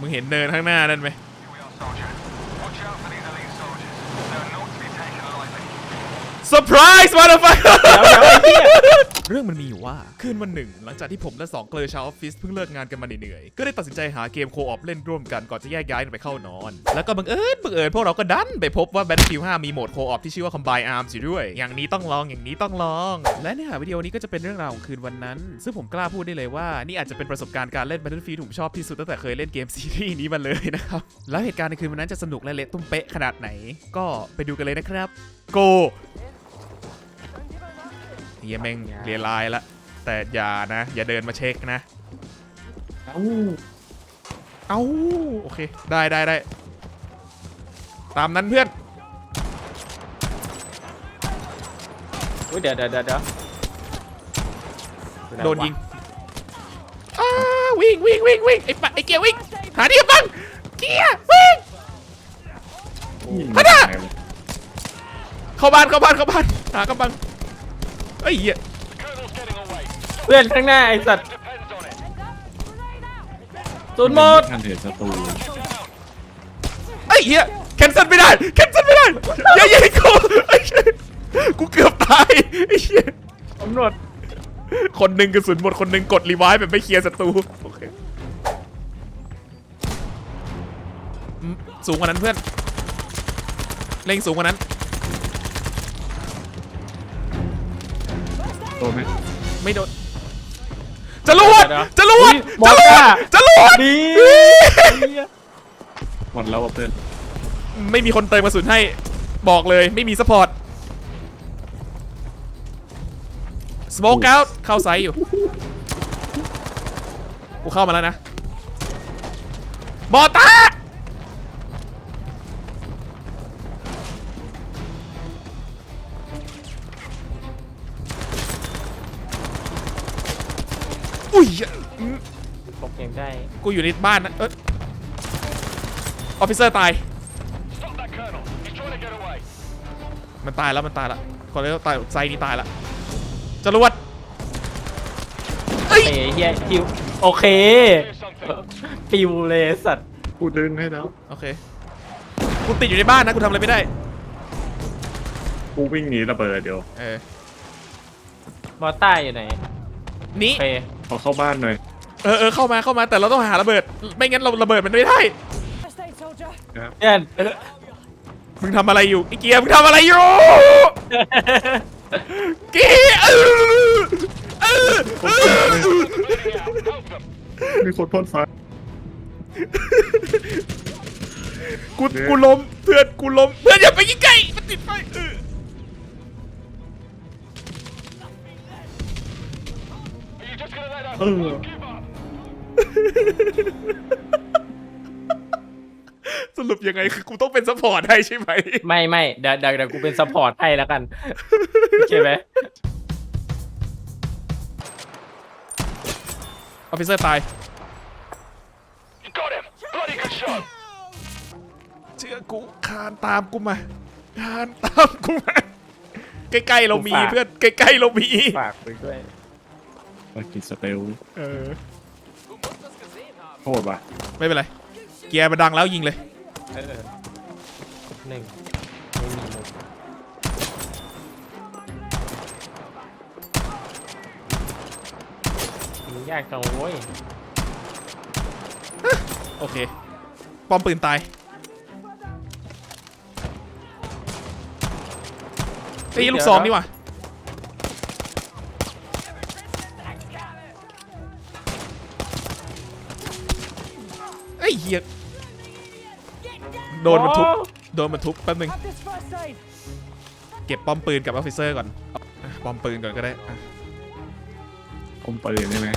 มึงเห็นเนินข้างหน้านั่นไหมเซอร์ไพรส์มาแล้วไฟเเรื่องมันมีอยู่ว่าคืนวันหนึ่ง หลังจากที่ผมและสองเกลอชาวออฟฟิศเพิ่งเลิกงานกันมาเหนื่อยๆก็ได้ตัดสินใจหาเกมโคออฟเล่นร่วมกันก่อนจะแยกย้ายกันไปเข้านอน แล้วก็บังเอิญบังเอิญพวกเราก็ดันไปพบว่า Battlefield 5มีโหมดโคออฟที่ชื่อว่า Combine Arms อยู่ด้วย อย่างนี้ต้องลองอย่างนี้ต้องลอง และเนื้อหาวิดีโอนี้ก็จะเป็นเรื่องราวของคืนวันนั้น ซึ่งผมกล้าพูดได้เลยว่านี่อาจจะเป็นประสบการณ์การเล่น Battlefield ที่ผมชอบที่สุดตั้งแต่เคยเล่นเกมซีรีส์นี้มาเลยนะครับแล้วเหตุการณ์ในคืนวันนั้นจะสนุกและเละตุ้มเป๊ะขนาดไหน ก็ไปดูกันเลยนะครับ Go เฮียแม่งเรียนไลน์ละ แต่อย่านะ อย่าเดินมาเช็คนะ เอ้าเอ้าโอเค ได้ได้ได้ ตามนั้นเพื่อน อุ๊ยเดี๋ยวเดี๋ยวเดี๋ยวเดี๋ยวโดนยิงอ้าวิ่งวิ่งวิ่งวิ่งไอ้ปะไอ้เกียร์วิ่ง หาที่บังเกียร์วิ่ง พัดอะ เข้าบ้านเข้าบ้านเข้าบ้านหากำบังเอ้ยเหี้ยเพื่อนข้างหน้าไอ้สัตว์ศูนย์หมดทันเถิดศัตรูไอ้เหี้ยแคนเซิลไม่ได้แคนเซิลไม่ได้อย่ายิงกูไอ้เหี้ยกูเกือบตายไอ้เหี้ยตำรวจคนหนึ่งกระสุนหมดคนหนึ่งกดรีไวซ์แบบไม่เคลียร์ศัตรูโอเคอืมสูงกว่านั้นเพื่อนเล็งสูงกว่านั้น โดนไหมไม่โดนจรวดจรวดหมจดรวอะดจรวดดีหมดแล้วอะเพื่อนไม่มีคนเติมกระสุนให้บอกเลยไม่มีซัพพอร์ตสโมกเอาท์เข้าไซส์อยู่กูเข้ามาแล้วนะบอต้า กูอยู่ในบ้านนะเออออฟฟิเซอร์ตาย มันตายแล้วมันตายแล้วคนนี้ตายไซนี้ตายแล้วจรวดเฮ้ยเฮียคิวโอเคปิวเลยสัตว์กูดึงให้แล้ว โอเค กูติดอยู่ในบ้านนะกูทำอะไรไม่ได้ กูวิ่งหนีระเบิดเดี๋ยว เออมอต้าอยู่ไหน นี่โอเคเอาเข้าบ้านหน่อย เออเออเข้ามาเข้ามาแต่เราต้องหาระเบิด ไม่งั้นเราระเบิดมันไม่ได้ First aid soldier. เพื่อนมึงทำอะไรอยู่ไอ้เกียร์มึงทำอะไรอยู่เกียร์เออเออเออมีคนพ่นไฟกูกูล้มเพื่อนกูล้มเพื่อนอย่าไปใกล้ๆมันติดไฟเออเออ สรุปยังไงคือกูต้องเป็นซัพพอร์ตให้ใช่ไหม ไม่ไม่เดี๋ยวเดี๋ยวเดี๋ยวกูเป็นซัพพอร์ตให้แล้วกัน โอเคไหมออฟฟิเซอร์ตายเชื่อกูคานตามกูมาคานตามกูมา ใกล้ๆเรามีเพื่อน ใกล้ๆเรามี ฝากไปด้วยมากินสเตลเออ โทษว่ะไม่เป็นไร เกียร์มาดังแล้วยิงเลย เออหนึ่งไม่มีมุกยิงยากจังโว้ยโอเค ป้อมปืนตายไอ้ยลูกซองนี่ว่ะ โดนมันทุบ โดนมันทุบแป๊บนึง Have this first aid. เก็บป้อมปืนกับออฟฟิเซอร์ก่อนอะป้อมปืนก่อนก็ได้อะผมปืนใช่ไหม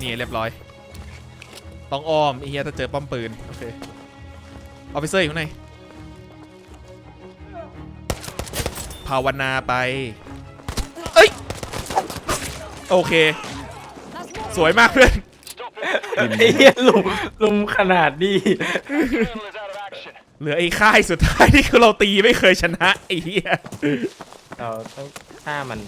นี่เรียบร้อย ต้องอ้อมไอ้เหี้ยถ้าเจอป้อมปืน โอเค ออฟฟิเซอร์อยู่ข้างในภาวนาไป เอ้ย โอเค That's more สวยมากเพื่อน ไอ้เหี้ยลุมลุมขนาดนี้เห ลือไอ้ค่ายสุดท้ายที่คือเราตีไม่เคยชนะไอ้เหี้ยเราต้องฆ่ามัน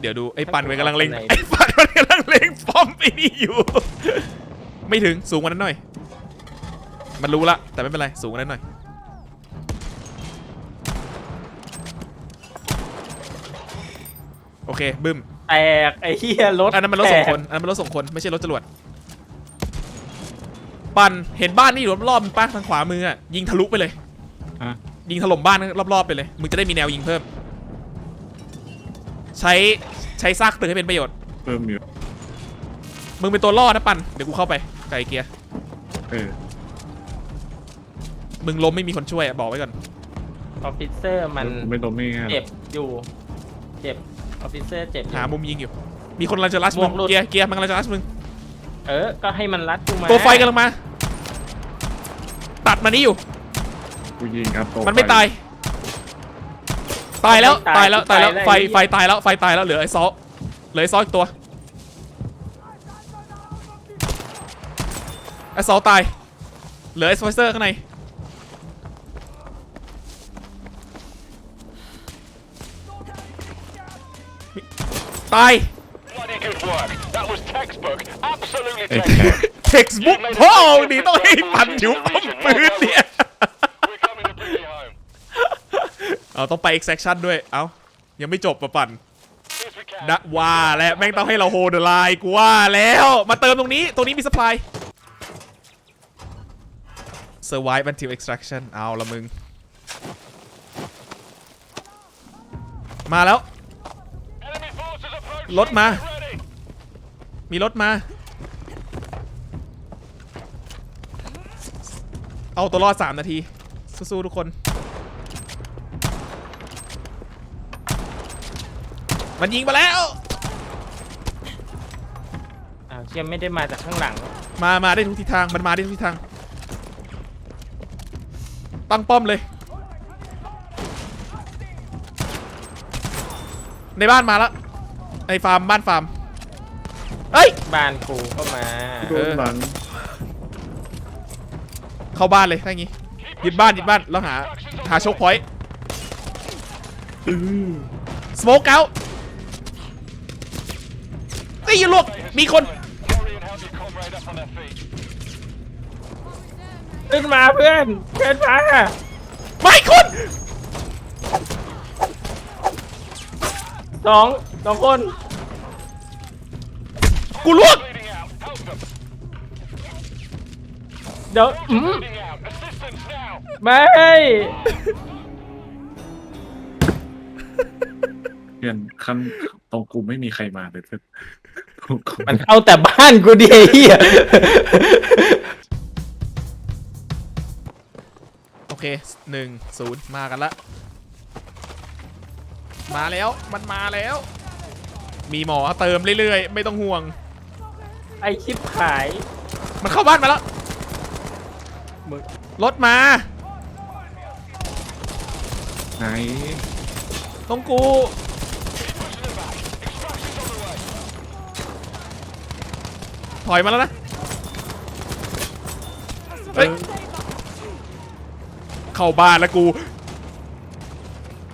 เดี๋ยวดูไอ้ปันมันกำลังเล็งไหนไอ้ปันมันกำลังเล็งป้อมไอ้นี่อยู่ ไม่ถึงสูงกว่านั้นหน่อย มันรู้ละแต่ไม่เป็นไรสูงกว่านั้นหน่อยโอเคบึ้มแตกไอ้เหี้ยรถอันนั้นมันรถส่งคนแตกอันนั้นมันรถส่งคนไม่ใช่รถจรวด ปันเห็นบ้านนี่อยู่รอบๆมันป้าทางขวามืออะยิงทะลุไปเลยฮะ ยิงถล่มบ้านรอบๆไปเลยมึงจะได้มีแนวยิงเพิ่ม ใช้ใช้ซากตึกให้เป็นประโยชน์เพิ่มอยู่มึงเป็นตัวล่อนะปันเดี๋ยวกูเข้าไปไกลเกียร์เออมึงล้มไม่มีคนช่วยอะบอกไว้ก่อนออฟฟิเซอร์มันไม่ล้มไม่ง่ายหรเจ็อกบอยู่ เจ็บออฟฟิเซอร์เจ็บอยู่ หามุมยิงอยู่ มีคนกำลังจะรัชบมึวงกหลุด เกียร์เกียร์มันกำลังจะรัชมึง เออ ก็ให้มันรัดกูมาตัวไฟกำลังมา ตัดมานี่อยู่ กูยิงครับตัวมันไม่ฟตาย ตายแล้วตายแล้วตายแล้วไฟไอ้ไฟตายแล้วไฟตายแล้วเหลือไอ้ซอสเหลือไอ้ซอสอีกตัวไอ้ซอสตายเหลือไอ้สไฟเซอร์ข้างในตาย Bloody good work. That was textbook. Absolutely เอ้ย textbook. เท็กซ์บุ๊กพ่อดีต้องให้ปันอยู่ป้อมปืนเนี่ย We're coming to bring you home. เอาต้องไป extraction ด้วย เอายังไม่จบปะปัน Yes, we can. นะว่าแล้วแม่งต้องให้เราโฮเดอร์ไลน์กูว่าแล้ว มาเติมตรงนี้ ตรงนี้มี supply survive until extraction เอาละมึง มาแล้ว Enemy forces approaching. รถมา Get ready. มีรถมา เอาตัวรอด 3 นาที สู้ๆทุกคน มันยิงมาแล้ว อ้าวเชี่ยไม่ได้มาจากข้างหลัง มา มาได้ทุกทิศทาง มันมาได้ทุกทิศทาง ตั้งป้อมเลย ในบ้านมาแล้วในฟาร์มบ้านฟาร์ม เฮ้ยบ้านกูก็มาโดนหลังเข้าบ้านเลยถ้างี้ยึดบ้านยึดบ้านแล้วหาหาโชคพอยต์อื้อสโมกเอาไอ้ยอยันลวกมีคน Hurry and help your comrade up on their feet. ขึ้นมาเพื่อนเพื่อนมาไม่คนสองสองคน กูลวก Bleeding out. Help them. เดี๋ยวอืม Bleeding out. Assistance now. ไม่เพื่อนขั้นตรงกูไม่มีใครมาเลยเพื่อนตรงกูมันเข้าแต่บ้านกูดิไอ้เหี้ยโอเคหนึ่งศูนย์มากันละ มาแล้วมันมาแล้ว มีหมอเติมเรื่อยๆ ไม่ต้องห่วง ไอชิปขาย มันเข้าบ้านมาแล้วมึงรถมา ไหนตรงกู ถอยมาแล้วนะ เฮ้ย เข้าบ้านแล้วกู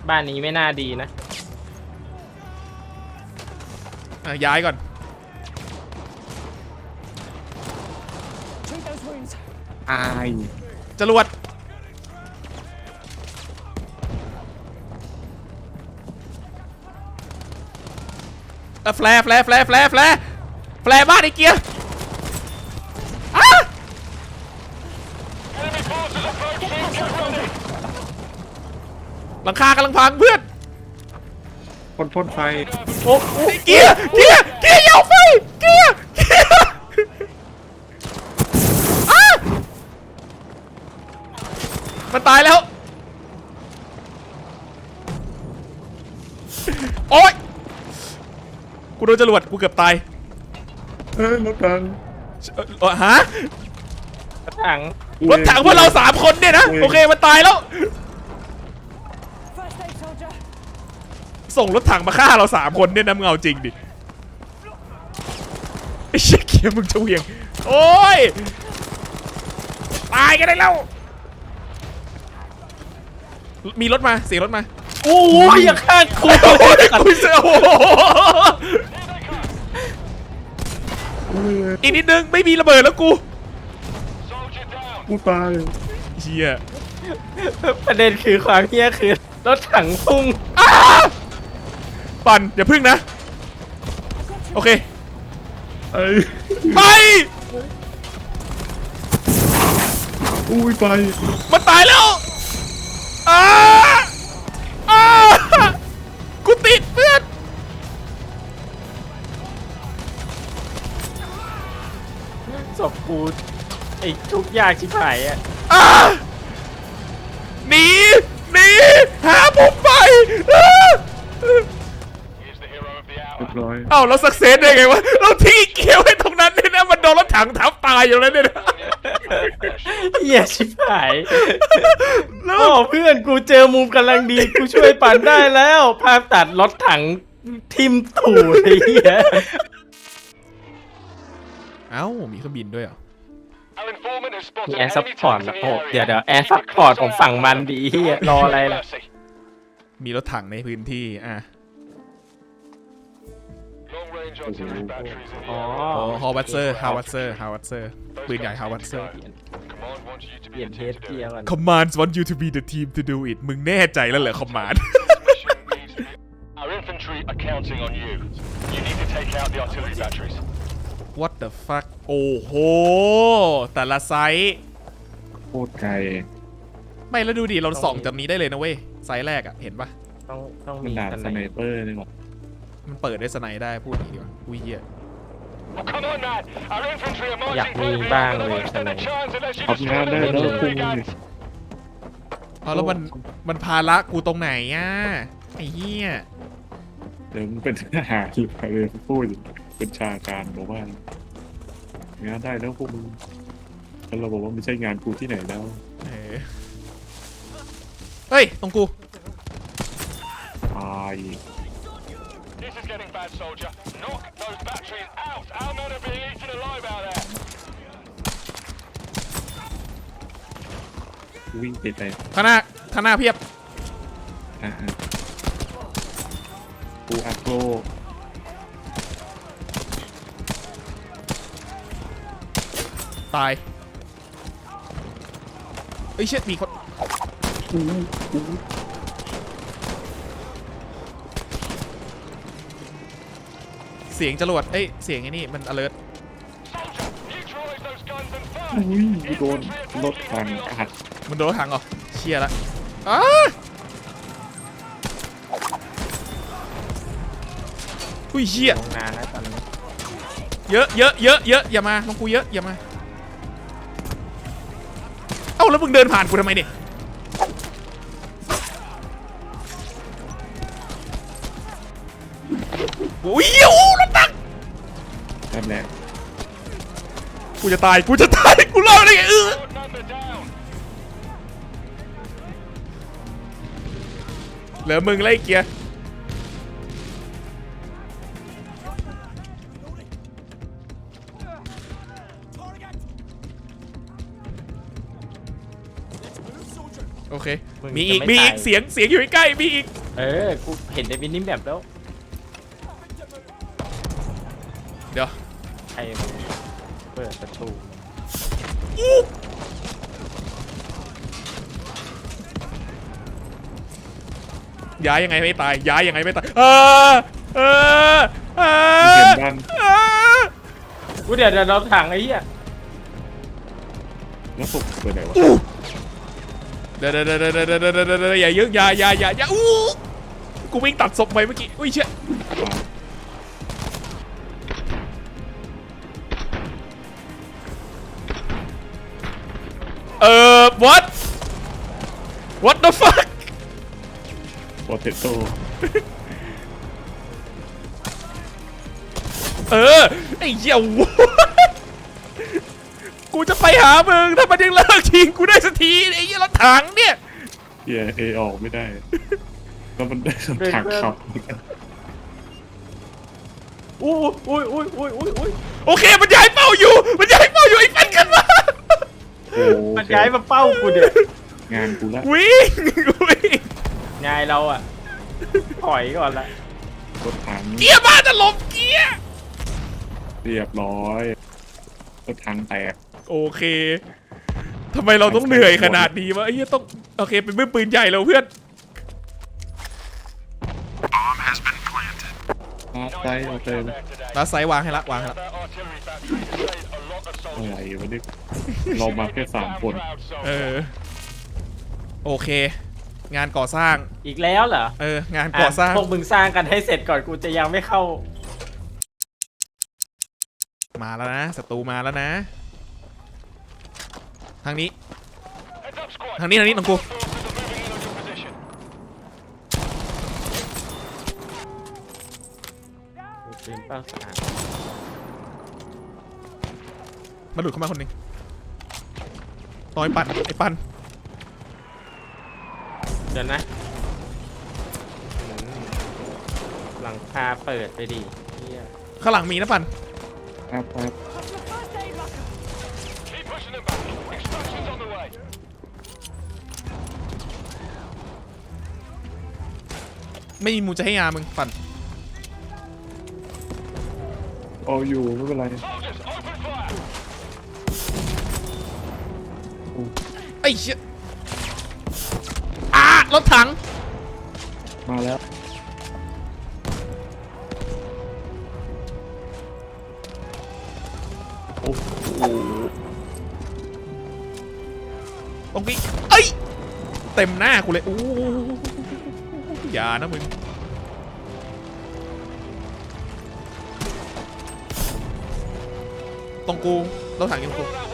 บ้านนี้ไม่น่าดีนะ อะย้ายก่อน อายจรวดอะแฟร์แฟร์แฟร์แฟร์แฟร์แฟร์บ้านไอ้เกียร์อะ Enemy forces approaching. Get ready. หลังคากำลังพังเพื่อนพ่นพ่นไฟ โอ้โหไอ้เกียร์เกียร์เกียร์อยาวไฟเกียร์เกียร์อะ มันตายแล้ว โอ๊ย กูโดนจรวดกูเกือบตายเฮ้ยรถถังเอ่อเอ่อฮะ ถังรถถังพวกเราสามคนเนี่ยนะ โอเคมันตายแล้ว First aid, soldier. ส่งรถถังมาฆ่าเราสามคนเนี่ยนะมึงเอาจริงดิไอ้เชี่ยเกียร์มึงจะเหวียง โอ้ย ตายกันได้แล้ว มีรถมาเสียงรถมาโอ้ยอย่าฆ่ากูโอ้ยกูเสียโอ้โหอีกนิดนึงไม่มีระเบิดแล้วกู Soldier down. กูตายเชี่ยประเด็นคือความเฮี้ยคือรถถังพุ่งอ้าปั่นอย่าพึ่งนะ โอเคไอ้ไปอุ้ยไปมันตายแล้ว อ้าอ้ากูติดเพื่อนศพกูไอ้ทุกอยางชิบหายอะอ้าหนีหนีหาผมไปอ้า He's the hero of the เรีย hour. บร้อย เอ้าเราสักเซสได้ไงวะเราทิ้งเกียวไว้ตรงนั้นเนี่ยนะมันโดนรถถังทับตายอยู่แล้วเนี่ยนะ เฮี้ยชิบหายโอ้เพื่อนกูเจอมุมกำลังดีกูช่วยปั่นได้แล้ว ภาพตัดรถถังทิมถูไอ้เหี้ยเอ้า มีเครื่องบินด้วยเหรอ Our informant has มี spotted แอร์ซัพ enemy พอร์ต tanks in โอ้ the เดี๋ยว area. เดี๋ยวแอร์ซัพพอร์ตของฝั่งมันดีเฮียรออะไรล่ะ Mercy. มีรถถังในพื้นที่ อะ อ๋อ area. โอ้ฮาววัตเซอร์ฮาววัตเซอร์ฮาววัตเซอร์ปืนใหญ่ฮาววัตเซอร์ Command wants you to เปลี่ย be น the เท team ส to do เกีย it. ร์ก่อน Commands want you to be the team to do it มึงแน่ใจแล้วเหรอ Command Mission needs to be- Our infantry are counting on you. You need to take out the artillery batteries. What the fuck โอ้โห แต่ละไซส์โคตรไกลไม่แล้วดูดิ เราส่องจากนี้ได้เลยนะเว้ย ไซส์แรกอะเห็นปะต้องต้องมันมีดาบกันสไหไนนเปอร์นี่หว่า มันเปิดได้สไนด์ได้พูดอย่างนี้ดีกว่าอุ้ยเหี้ย Oh, come on, man. Our infantry are อยาก marching มี through the บ้าง area เล with ย the most สไน standard chance unless you ทำงาน destroy ได้ the แล้ว artillery คุณ guns. เอาแล้วมันมันภาระกูตรงไหนอะไอ้เหี้ยเดี๋ยวมันเป็นทหารหรืออะไรพูดอยู่เป็นชาการบอกว่างานได้แล้วพวกมึงแล้วเราบอกว่าไม่ใช่งานกูที่ไหนแล้วเออเฮ้ยตรงกูตาย This is getting bad, soldier. Knock those batteries out. Our men are being eaten alive out there. วิ่งไปเลยข้างหน้าข้างหน้าเพียบ อะฮะกูอัพโลตายเอ้ยเช็ดมีคนกูกู เสียงจรวดเอ้ยเสียงไอ้นี่มัน alert Soldier, neutralize those guns and อุ้ fire. ยโดนรถถังอัดมันโดนรถถังเหรอเชียละอ้าอุ้ยเชียลงนานแล้วตอนนี้เยอะเยอะเยอะเยอะอย่ามาลงกูเยอะอย่ามาเอ้าแล้วมึงเดินผ่านกูทำไมเนี่ยโอ้ยโอ้ รถตักนั่นแหละกูจะตาย กูจะตาย กูรอดได้ไงเออ Odd number down. เหลือมึงไล่เกียร์โอเคมีอีกมีอีกเสียง เสียงอยู่ใกล้ๆมีอีก เออ กูเห็นในวินนิ่แบบแล้ว เปิดประตูอู้ย้ายยังไงไม่ตาย ย้ายยังไงไม่ตาย เออเออเอเห็อนบ้านเออกูเดี๋ยวเดี๋ยวเราถังไอ้เหี้ยแล้วศพเปิดไหนวะเดี๋ยวเดี๋ยวเดี๋ยวเดี๋ยวเดี๋ยวเดี๋ยวเดี๋ยวอย่ายึกอย่าอย่าอย่าอย่าอู้กูวิ่งตัดศพไปเมื่อกี้ อุ้ยเชี่ย เออ what what the fuck โปเตโต้เออ ไอ้เหี้ยกูจะไปหามึง ถ้ามันยังเลิกชิงกูได้สักทีไอ้เหี้ยรถถังเนี่ยเฮียเอออกไม่ได้ แล้วมันได้ถังขับ อุ้ยอุ้ยอุ้ยอุ้ยอุ้ยอุ้ยโอเค มันย้ายเป้าอยู่ มันย้ายเป้าอยู่ไอ้ฟันกันมา โอ้มันย้ายมาเป้ากูเดี๋ยวงานกูละวิ่งวิ่งไงเราอะถอยก่อนละรถถังเกียร์บ้านจะหลบเกียร์เรียบร้อยรถถังแตกโอเคทำไมเราต้องเหนื่อยขนาดนี้วะไอ้เหี้ยต้องโอเคเป็นมือปืนใหญ่แล้วเพื่อนมาใจโอเค There today. ลาไซด์วางให้ละวางให้ละ อะไร soldiers. วะนี่เรามาแค่สามคน Proud เอ soldiers. อโอเค งานก่อสร้าง อีกแล้วเหรอเออ งานก่อสร้างะพวกมึงสร้างกันให้เสร็จก่อนกูจะยังไม่เข้า มาแล้วนะศัตรูมาแล้วนะ ทางนี้ Heads up, squad. ทางนี้ทางนี้ตรงกู Forces are moving in on your position. ปืนเป้าสะอาด มาหลุดเข้ามาคนหนึ่งต่อยปันไอ้ปันเดี๋ยวนะอืมหลังคาเปิดไปดิเหี้ยข้างหลังมีนะปันครับครับ That's the first aid locker. Keep pushing them back. Extraction's on the way. ไม่มีมูลจะให้ยามึงปันโอ้อยู่ไม่เป็นไร Soldiers, open อ้เชี่ยอ่ารถถัง มาแล้ว โอ้โหตรงนี้เอ้ย เต็มหน้ากูเลยโอ้อย่านะมึง ตรงกูรถถังอยู่ตรงกู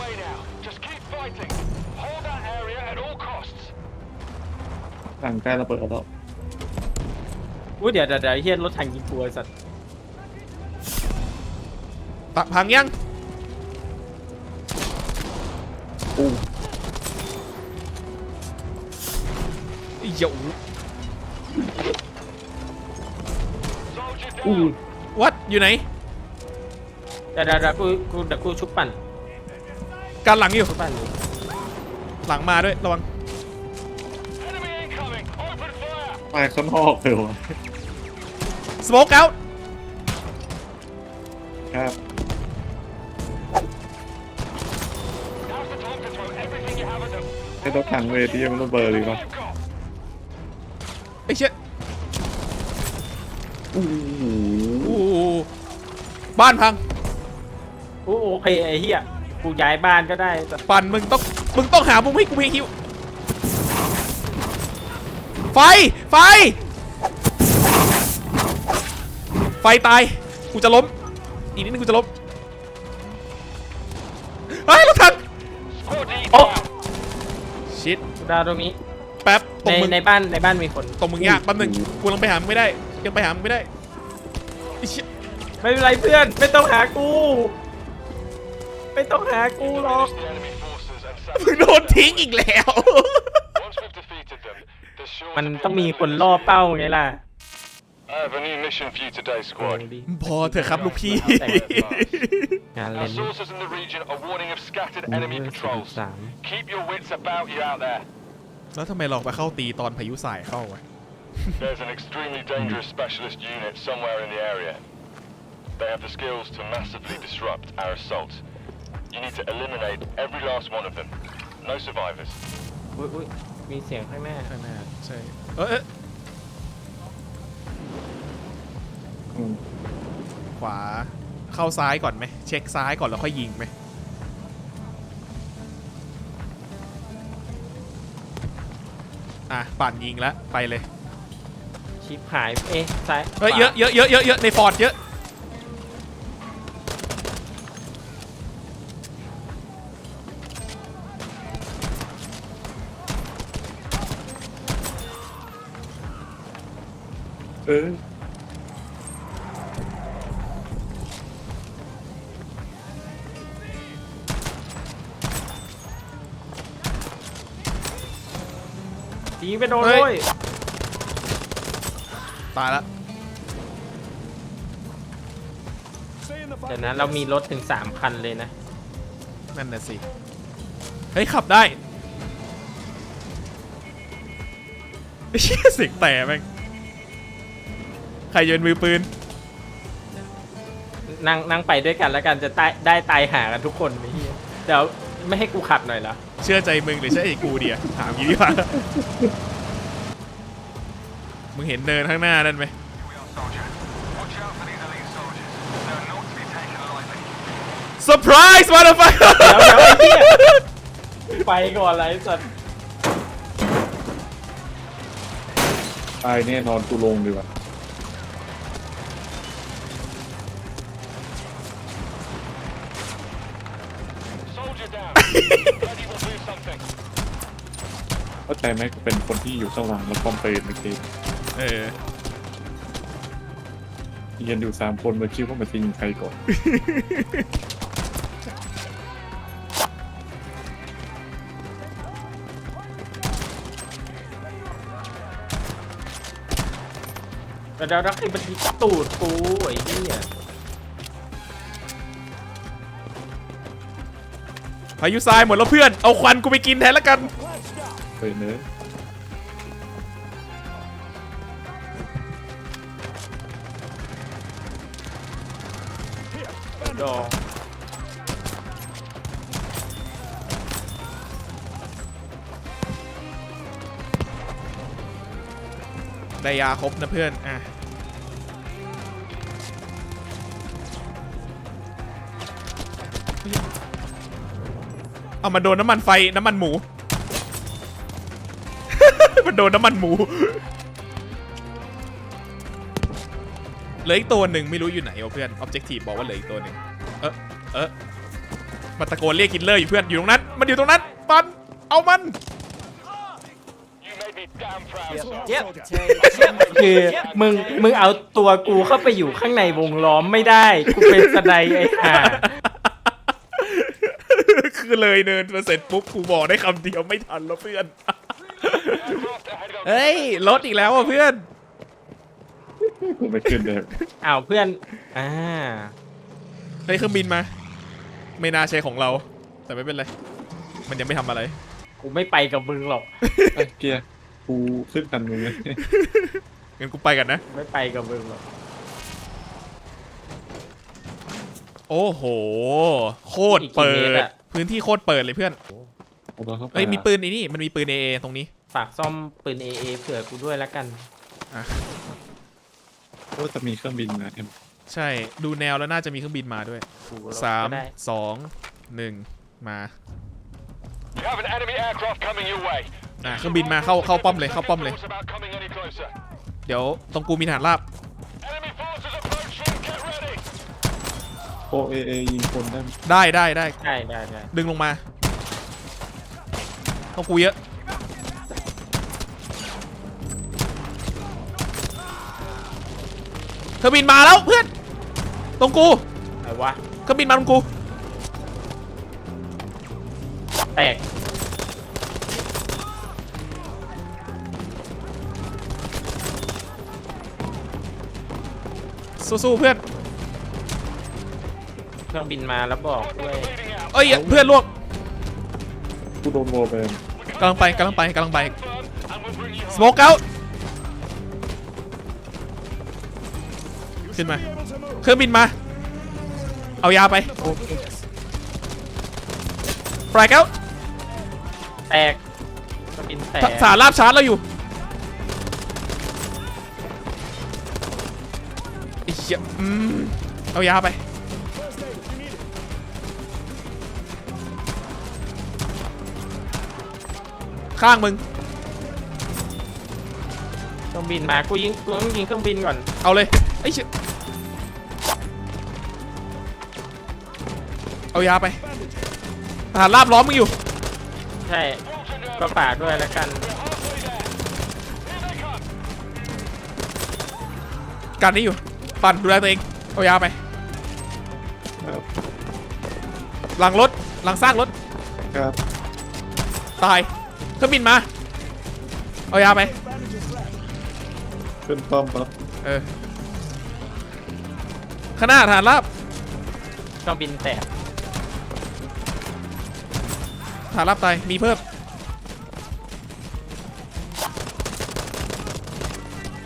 หลังใกล้ระเบิดแล้วอุ้ยเดี๋ยวเดี๋ยวเดี๋ยวไอ้เฮียรถถังยิงกูไอ้สัตว์ปะพังยังอู้ไอ้เหี้ย Soldier อู้ down. วัดอยู่ไหนเดี๋ยวเดี๋ยวเดี๋ยวกูกูเดี๋ยวกูชุบปั่นการหลังอยู่ชุบปั่นอยู่หลังมาด้วยระวัง fire. ไปข้างนอกเลยวะสโมกเอาครับ Now's the time to throw everything you have at them. ให้รถถังเวทีมันระเบิดเลย All ปะ you've got. ไอ้เชี่ยอู้โอ้โหบ้านพังอู้โอเคไอ้เฮียกูย้ายบ้านก็ได้แต่ปันมึงต้องมึงต้องหามุมให้กูเพียงคิว ไฟ ไฟ ไฟตาย กูจะล้ม อีกนิดนึงกูจะล้มเฮ้ยรถถัง Squad E โอ้ down. ชิดกูดาวตรงนี้แป๊บตรในงมึงในบ้านในบ้านมีคน ตรงมึงยากแป๊บนึงกูลังไปหามึงไม่ได้ยังไปหามึงไม่ได้ไอ้เชี่ยไม่เป็นไรเพื่อน ไม่ต้องหากู ไม่ต้องหากูหรอก Finish the enemy forces and มึง sabotage โดนทิ้งอีกแล้ว มัน to be ต้องมี a คนล่อเป้าไงล่ะ I have a new mission for you today, squad. พอเถอะครับลูกพี่ งาน Our เล่น sources in the region are warning of scattered enemy patrols. สาม Keep your wits about you out there. แล้วทำไมเราไปเข้าตีตอนพายุสายเข้าวะ There's an extremely dangerous specialist unit somewhere in the area. They have the skills to massively disrupt our assault. You need to eliminate every last one of them. No survivors. อุ้ยอุ้ย มีเสียงข้างหน้า ข้างหน้าใช่เออเอยอืมขวาเข้าซ้ายก่อนไหมเช็คซ้ายก่อนแล้วค่อยยิงไหมอะปั่นยิงแล้วไปเลย ชิปหาย เอ๊ะซ้ายเฮ้ยขวาเยอะเยอะเยอะเยอะเยอะในฟอร์ดเยอะ ออยิงไปโดนเฮ้ยด้วยตายละ Stay in the เดี๋ยว fight. นะเรามีรถถึง 3 คันเลยนะ นั่นน่ะสิ เฮ้ย ขับได้ไอ้เชี่ยเสียงแต่แม่ง ใครจะเป็นมือปืน นั่งนั่งไปด้วยกันแล้วกันจะได้ได้ตายหากันทุกคนไอ้เหี้ยเดี๋ยวไม่ให้กูขับหน่อยเหรอเชื่อใจมึงหรือเชื่อไอ้กูเดียถามงี้ดีกว่ามึงเห็นเนินข้างหน้านั่นไหมเซอร์ไพรส์มาเดฟังเดี๋ยวเดี๋ยวไอ้เหี้ยไปก่อนไรสัตว์ตายแน่นอนกูลงดีกว่า เข้าใจไหมกูเป็นคนที่อยู่ข้างหลังแล้วคอมเพลนเมื่อกี้เออยืนอยู่สามคนมาคิดว่ามันจะยิงใครก่อนแต่เดี๋ยวรักไอ้บันทีตูดกูไอ้เหี้ย พายุทรายหมดแล้วเพื่อน เอาควันกูไปกินแทนแล้วกัน เฮ้ยเนื้อะดองได้ยาครบนะเพื่อน อะ เอามาโดนน้ำมันไฟน้ำมันหมู มันโดนน้ำมันหมู เหลืออีกตัวหนึ่งไม่รู้อยู่ไหนวะเพื่อนออบเจกตีฟบอกว่าเหลืออีกตัวหนึ่งเออเออมาตะโกนเรียกกินเลอร์อยู่เพื่อนอยู่ตรงนั้น มันอยู่ตรงนั้นปันเอามัน You made me damn proud, Yep. soldier. คือมึงมึงเอาตัวกูเข้าไปอยู่ข้างในวงล้อมไม่ได้ กูเป็นสไนไอ้ห่า คือเลยเนินมาเสร็จปุ๊บกูบอกได้คำเดียวไม่ทันแล้วเพื่อน Aircraft ahead of เฮ้ยรถอีกแล้วอะเพื่อนกูไม่ขึ้นเลยอ้าวเพื่อน อ่าเฮ้ยเครื่องบินมา ไม่น่าใช่ของเรา แต่ไม่เป็นไร มันยังไม่ทำอะไร กูไม่ไปกับมึงหรอก ไอ้เกียร์กูขึ้นทันมึงเลยงั้นกูไปกันนะ ไม่ไปกับมึงหรอก โอ้โห โคตรเปิด พื้นที่โคตรเปิดเลยเพื่อนเอาตัวเข้าไปเอ้ยมีปืนไอ้นี่มันมีปืนเอตรงนี้ ฝากซ่อมปืนเอเอเผื่อกูด้วยแล้วกัน โอ้จะมีเครื่องบินนะเอ็มใช่ดูแนวแล้วน่าจะมีเครื่องบินมาด้วยกูก็สามได้สองหนึ่งมา You have an enemy aircraft coming your way. อะเครื่องบินมาเข้าเข้าป้อมเลยเข้าป้อมเลย Thoughts about coming any closer. เดี๋ยวตรงกูมีฐานราบ Enemy forces approaching. Get ready. โอเอเอยิงคนได้ได้ได้ได้ได้ได้ได้ดึงลงมาตรงกูเยอะเครื่องบินมาแล้วเพื่อนตรงกูไหนวะเครื่องบินมาตรงกูแตกสู้ๆเพื่อน เครื่องบินมาแล้วบอกด้วย Leading out. เอ้ยเพื่อนล่วงกูโดนโวแบนกำลังไปกำลังไปกำลังไป Firm, and we'll bring you ส home. โมกเอาขึ้นมา เครื่องบินมา เอายาไปแฟลกเอาแตกเครื่องบินแตกสารลาบชาร์จเราอยู่ไอ้เหี้ยอืมเอายาไป ข้างมึง เครื่องบินมา กูยิงกูต้องยิงเครื่องบินก่อน เอาเลยไอ้เชี่ยเอายาไปทหารลาบล้อมมึงอยู่ ใช่ ก็ฝากด้วยแล้วกันกันนี้อยู่ ปั่นดูแลตัวเอง เอายาไป ครับหลังรถ หลังซากรถ ครับ ตาย เครื่องบินมา เอายาไป ขึ้นป้อมปั๊บเออข้างหน้าฐานราบเครื่องบินแตกฐานราบตาย มีเพิ่ม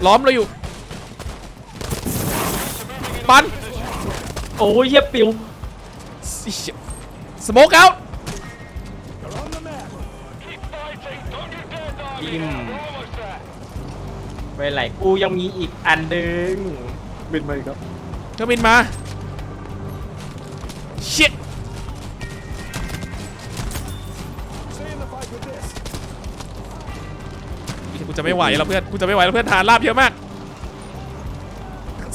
ล้อมเราอยู่ ปันโอ้ยเหี้ยปิว สโมกเอา They're dare die. Im. We're almost there. ไปไหลกูยังมีอีกอันดึงบินไปครับเครื่องบินมา shit Stay in the fight with this. กูจะไม่ไหวแล้วเพื่อนกูจะไม่ไหวแล้วเพื่อนฐานราบเยอะมาก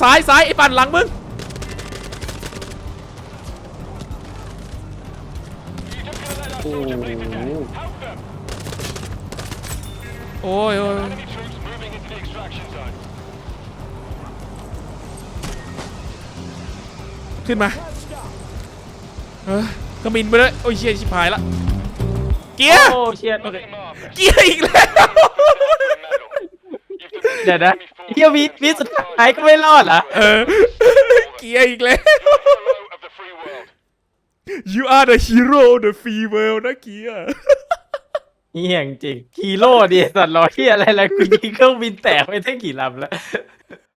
ซ้ายซ้ายไอ้ปั่นหลังมึงโอ้โห โอ้ยโอ้ย Enemy troops moving into the extraction zone. ขึ้นมา เออเครื่องบินไปเลยโอ้ยเชี่ยชิบหายละ เกียร์ โอ้เชียโอเค Marker. เกียร์อีกแล้ว You've defeated เดี๋ยวนะ enemy forces เฮียวีวีสุดท้ายก็ไม่รอดเหรอเออ เกียร์อีกแล้ว hero of the free world. you are the hero of the free world นะเกียร์ เฮียจริงฮีโร่ดิสัตว์รอเฮียอะไรอะไรกูยิงเครื่องบินแตกไปทั้งกี่ลำแล้ว